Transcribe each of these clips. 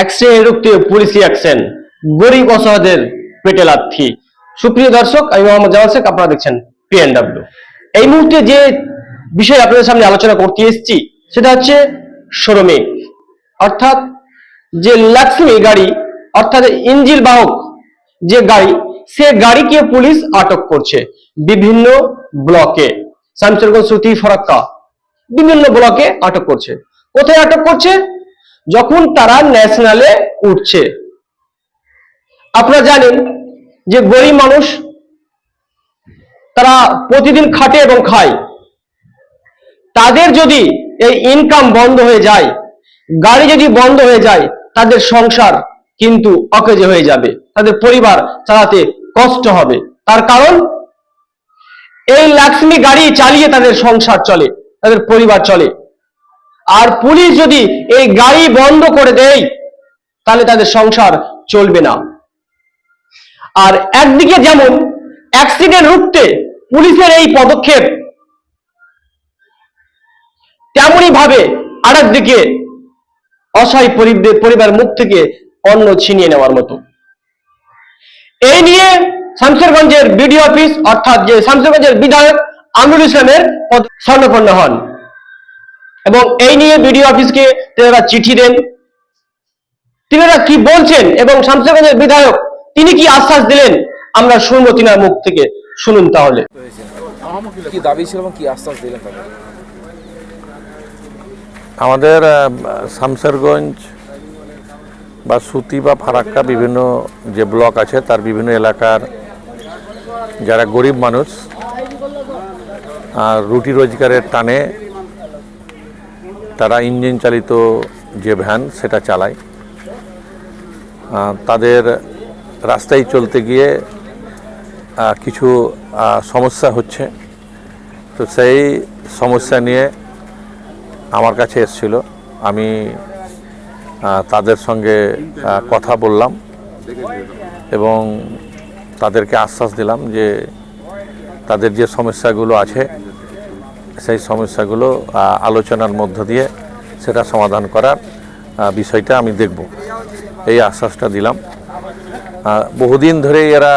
Accident রুখতে পুলিশি action গরিব অসহায়দের পেটে লাথি। সুপ্রিয় দর্শক, আমি মোহাম্মদ জামাল শেখ, আপনারা দেখছেন পিএনডব্লিউ এই মুহূর্তে যে বিষয় আপনাদের সামনে আলোচনা করতে এসেছি, সেটা হচ্ছে শ্রমিক অর্থাৎ যে লাক্সমি গাড়ি, অর্থাৎ ইঞ্জিল বাহক যে গাড়ি, সে গাড়িকে পুলিশ আটক করছে বিভিন্ন ব্লকে। শামসেরগঞ্জ সুতি ফরাক্কা। বিভিন্ন ব্লকে আটক করছে। কোথায় আটক করছে? যখন তারা ন্যাশনালে উঠছে। আপনারা জানেন যে গরিব মানুষ, তারা প্রতিদিন খাটে এবং খায়। তাদের যদি এই ইনকাম বন্ধ হয়ে যায়, গাড়ি যদি বন্ধ হয়ে যায়, তাদের সংসার কিন্তু অকেজে হয়ে যাবে। তাদের পরিবার চালাতে কষ্ট হবে। তার কারণ, এই লাক্সমি গাড়ি চালিয়ে তাদের সংসার চলে, তাদের পরিবার চলে। আর পুলিশ যদি এই গাড়ি বন্ধ করে দেয়, তাহলে তাদের সংসার চলবে না। আর একদিকে যেমন অ্যাক্সিডেন্ট রুখতে পুলিশের এই পদক্ষেপ তেমনই ভাবে আরেক দিকে অসহায় পরিবার মুখ থেকে অন্ন ছিনিয়ে নেওয়ার মতো। এই নিয়ে শামসেরগঞ্জের বিডিও অফিস, অর্থাৎ যে শামসেরগঞ্জের বিধায়ক আমিরুল ইসলামের স্বর্ণপন্ন হন। এবং এই নিয়ে বিডিও অফিসকে তেনারা চিঠি দেন। তিনারা কি বলছেন এবং শামসেরগঞ্জের বিধায়ক তিনি কি আশ্বাস দিলেন? আমরা শুনব তিনার মুখ থেকে। শুনুন তাহলে। কি দাবি ছিল এবং কি আশ্বাস দিলেন আমাদের শামসেরগঞ্জ বা সুতি বা ফারাক্কা বিভিন্ন যে ব্লক আছে তার বিভিন্ন এলাকার যারা গরিব মানুষ আর রুটি রোজগারের টানে তারা ইঞ্জিন চালিত যে ভ্যান, সেটা চালায়। তাদের রাস্তায় চলতে গিয়ে কিছু সমস্যা হচ্ছে। তো সেই সমস্যা নিয়ে আমার কাছে এসেছিল। আমি তাদের সঙ্গে কথা বললাম এবং তাদেরকে আশ্বাস দিলাম যে তাদের যে সমস্যাগুলো আছে সেই সমস্যাগুলো আলোচনার মধ্য দিয়ে সেটা সমাধান করার বিষয়টা আমি দেখব। এই আশ্বাসটা দিলাম। বহুদিন ধরে এরা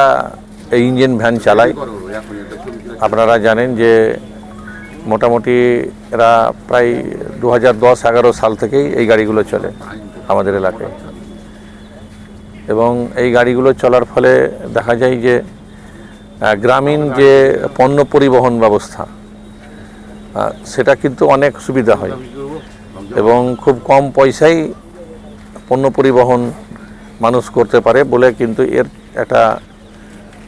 এই ইঞ্জিন ভ্যান চালায়। আপনারা জানেন যে মোটামুটি এরা প্রায় দু হাজার দশ, এগারো সাল থেকেই এই গাড়িগুলো চলে আমাদের এলাকায়। এবং এই গাড়িগুলো চলার ফলে দেখা যায় যে গ্রামীণ যে পণ্য পরিবহন ব্যবস্থা সেটা কিন্তু অনেক সুবিধা হয়। এবং খুব কম পয়সায় পণ্য পরিবহন মানুষ করতে পারে বলে কিন্তু এর একটা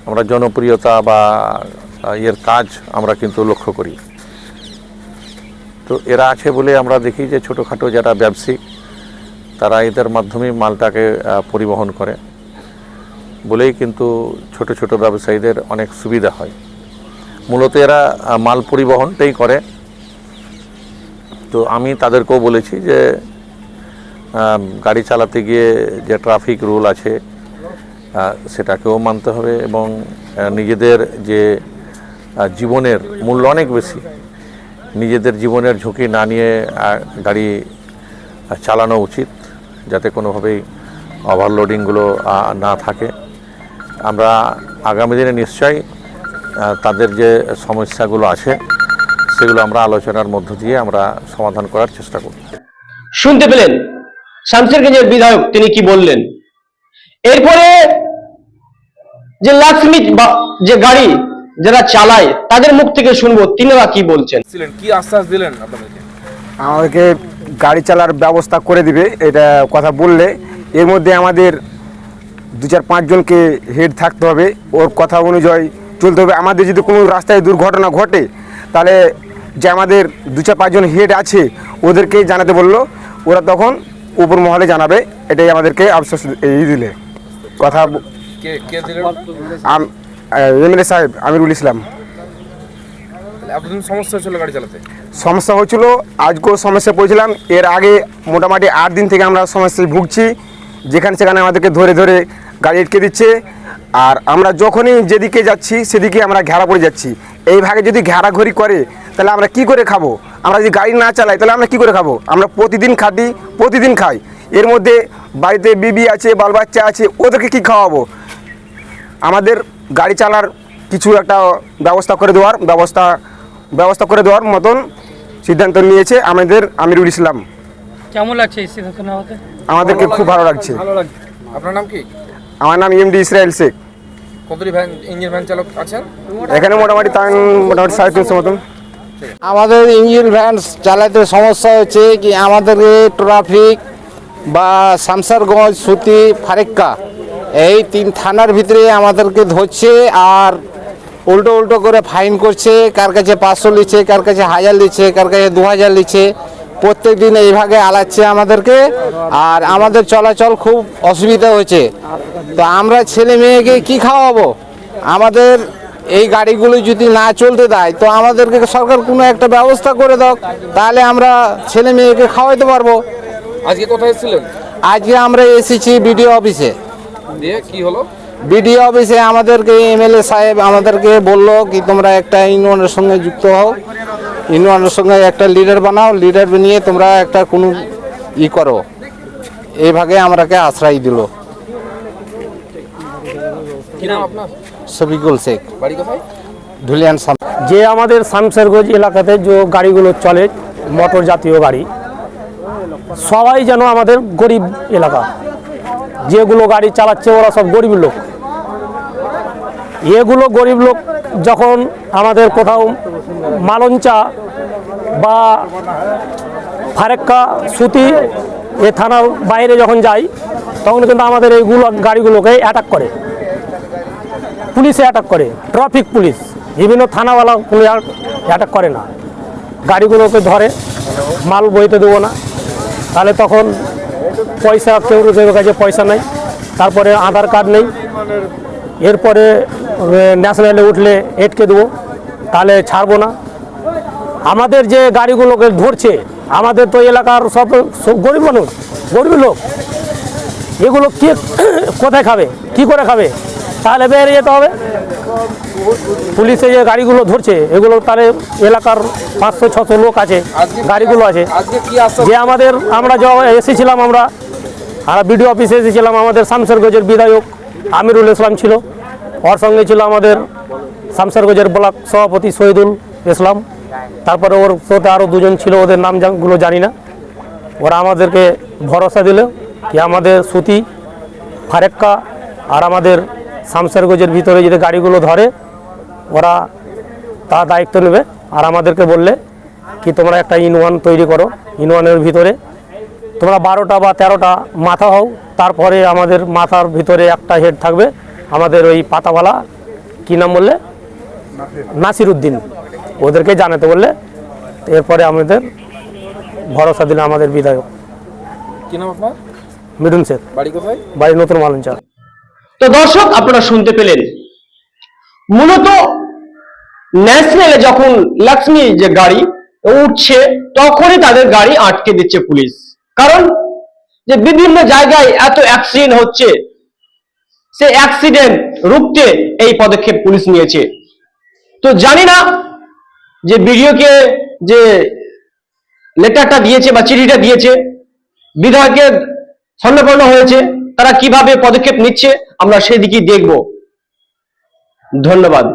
আমরা জনপ্রিয়তা বা এর কাজ আমরা কিন্তু লক্ষ্য করি। তো এরা আছে বলে আমরা দেখি যে ছোটোখাটো যারা ব্যবসায়িক তারা এদের মাধ্যমে মালটাকে পরিবহন করে বলেই কিন্তু ছোট ছোট ব্যবসায়ীদের অনেক সুবিধা হয়। মূলত এরা মাল পরিবহনটাই করে। তো আমি তাদেরকেও বলেছি যে গাড়ি চালাতে গিয়ে যে ট্রাফিক রুল আছে সেটাকেও মানতে হবে এবং নিজেদের যে জীবনের মূল্য অনেক বেশি, নিজেদের জীবনের ঝুঁকি না নিয়ে গাড়ি চালানো উচিত, যাতে কোনোভাবেই ওভারলোডিংগুলো না থাকে। আমরা আগামী দিনে নিশ্চয়ই তাদের যে সমস্যাগুলো আছে সেগুলো আমরা আলোচনার মধ্য দিয়ে আমরা সমাধান করার চেষ্টা করব। শুনতে পেলেন? শামসেরগঞ্জের বিধায়ক তিনি কি বললেন? এরপরে যে লাক্সমি বা- যে গাড়ি যারা চালায় তাদের মুখ থেকে শুনব তিনারা কি বলছেন? কি আশ্বাস দিলেন আপনাদেরকে? আমাদেরকে গাড়ি চালার ব্যবস্থা করে দিবে এটা কথা বললে। এর মধ্যে আমাদের দু চার পাঁচজনকে হেড থাকতে হবে ওর কথা অনুযায়ী চলতে হবে। আমাদের যদি কোনো রাস্তায় দুর্ঘটনা ঘটে তাহলে যে আমাদের দু চার পাঁচজন হেড আছে ওদেরকে জানাতে বলল। ওরা তখন উপর মহলে জানাবে এটাই আমাদেরকে আফসোস এই দিলে। কথা এমএলএ সাহেব আমিরুল ইসলাম। সমস্যা হচ্ছিল গাড়ি চালাতে? সমস্যা হয়েছিল আজকেও সমস্যা পড়েছিলাম। এর আগে মোটামুটি আট দিন থেকে আমরা সমস্যায় ভুগছি। যেখানে সেখানে আমাদেরকে ধরে ধরে গাড়ি আটকে দিচ্ছে। আর আমরা যখনই যেদিকে যাচ্ছি সেদিকে আমরা ঘেরা পড়ে যাচ্ছি। এই ভাগে যদি ঘেরাঘড়ি করে তাহলে আমরা কি করে খাব? আমরা যদি গাড়ি না চালাই তাহলে আমরা কি করে খাব? আমরা প্রতিদিন খাটি প্রতিদিন খাই। এর মধ্যে বাড়িতে বিবি আছে বাল বাচ্চা আছে ওদেরকে কি খাওয়াবো? আমাদের গাড়ি চালার কিছু একটা ব্যবস্থা করে দেওয়ার ব্যবস্থা ব্যবস্থা করে দেওয়ার মতন সিদ্ধান্ত নিয়েছে আমাদের আমিরুল ইসলাম। কেমন লাগছে এই সিদ্ধান্ত নেওয়াতে? আমাদেরকে খুব ভালো লাগছে। ভালো লাগছে। আপনার নাম কি? আমার নাম এমডি ইসরায়েল শেখ। কতটি ভ্যান ইঞ্জিন ভ্যান চালক আছেন? এখানে মোটামুটি তার মোটামুটি সাড়ে তিনশো মতন। আমাদের ইঞ্জিন ভ্যান চালাতে সমস্যা হচ্ছে কি আমাদেরকে ট্রাফিক বা শামসারগঞ্জ সুতি ফারেক্কা এই তিন থানার ভিতরে আমাদেরকে ধরছে আর উল্টো উল্টো করে ফাইন করছে কার কাছে পাঁচশো নিচ্ছে কার কাছে হাজার নিচ্ছে কার কাছে দু হাজার নিচ্ছে প্রত্যেক দিন এইভাবে আলাচ্ছে আমাদেরকে আর আমাদের চলাচল খুব অসুবিধা হচ্ছে তো আমরা ছেলে মেয়েকে কি খাওয়াবো? আমাদের এই গাড়িগুলো যদি না চলতে দেয় তো আমাদেরকে সরকার কোনো একটা ব্যবস্থা করে দাও তাহলে আমরা ছেলে মেয়েকে খাওয়াইতে পারব। আজকে কোথায় এসেছিলেন? আজকে আমরা এসেছি বিডিও অফিসে। দিয়ে কি হলো? বিডিও অফিসে আমাদেরকে এমএলএ সাহেব আমাদেরকে বলল কি তোমরা একটা ইউনিয়নের সঙ্গে যুক্ত হও। ইউনিয়নের সঙ্গে একটা লিডার বানাও লিডার বানিয়ে তোমরা একটা কোনো ই করো। এইভাবে আমরাকে আশ্রয় দিল। শফিকুল শেখ। ধুলিয়ান সাম যে আমাদের শামসেরগঞ্জ এলাকাতে যে গাড়িগুলো চলে মোটর জাতীয় গাড়ি সবাই যেন আমাদের গরিব এলাকা। যেগুলো গাড়ি চালাচ্ছে ওরা সব গরিব লোক। এগুলো গরিব লোক যখন আমাদের কোথাও মালঞ্চা বা ফারেক্কা সুতি এ থানার বাইরে যখন যাই, তখন কিন্তু আমাদের এইগুলো গাড়িগুলোকে অ্যাটাক করে। পুলিশে অ্যাটাক করে। ট্রাফিক পুলিশ বিভিন্ন থানাওয়ালা কোনো অ্যাটাক করে না। গাড়িগুলোকে ধরে, মাল বইতে দেবো না। তাহলে তখন পয়সা কেউ কাছে পয়সা নেই। তারপরে আধার কার্ড নেই। এরপরে ন্যাশনালে উঠলে এটকে দেবো তাহলে ছাড়বো না। আমাদের যে গাড়িগুলোকে ধরছে আমাদের তো এলাকার সব সব গরিব মানুষ গরিব লোক এগুলো কে কোথায় খাবে কি করে খাবে? তাহলে বেরিয়ে যেতে হবে। পুলিশে যে গাড়িগুলো ধরছে এগুলো তাহলে এলাকার পাঁচশো ছশো লোক আছে গাড়িগুলো আছে। যে আমাদের আমরা যখন এসেছিলাম আমরা আমরা বিডিও অফিসে এসেছিলাম আমাদের শামসারগঞ্জের বিধায়ক আমিরুল ইসলাম ছিল। ওর সঙ্গে ছিল আমাদের শামসারগঞ্জের ব্লক সভাপতি শহীদুল ইসলাম। তারপরে ওর সাথে আরও দুজন ছিল, ওদের নামগুলো জানি না। ওরা আমাদেরকে ভরসা দিল কি আমাদের সুতি, ফারেক্কা আর আমাদের শামসারগঞ্জের ভিতরে যদি গাড়িগুলো ধরে, ওরা তা দায়িত্ব নেবে। আর আমাদেরকে বললে কি তোমরা একটা ইনওয়ান তৈরি করো ইনওয়ানের ভিতরে। তোমরা বারোটা বা তেরোটা মাথা হও, তারপরে আমাদের মাথার ভিতরে একটা হেড থাকবে। আমাদের ওই পাতাওয়ালা কী নাম বললে? নাসির উদ্দিন ওদেরকে জানাতে বললে এরপরে আমাদের ভরসা দিলে আমাদের বিধায়ক। কি নাম আপনার? মিঠুন শেখ বাড়ি কোথায়? বাড়ি নতুন মালঞ্চা। তো দর্শক আপনারা শুনতে পেলেন মূলত ন্যাশনালে যখন লক্ষ্মী যে গাড়ি উঠছে তখনই তাদের গাড়ি আটকে দিচ্ছে পুলিশ। কারণ যে বিভিন্ন জায়গায় এত অ্যাক্সিডেন্ট হচ্ছে সে অ্যাক্সিডেন্ট রুখতে এই পদক্ষেপ পুলিশ নিয়েছে। তো জানি না যে বিডিওকে যে লেটারটা দিয়েছে বা চিঠিটা দিয়েছে বিধায়কের স্বর্ণপন্ন হয়েছে, তারা কীভাবে পদক্ষেপ নিচ্ছে, আমরা সেদিকেই দেখব। ধন্যবাদ।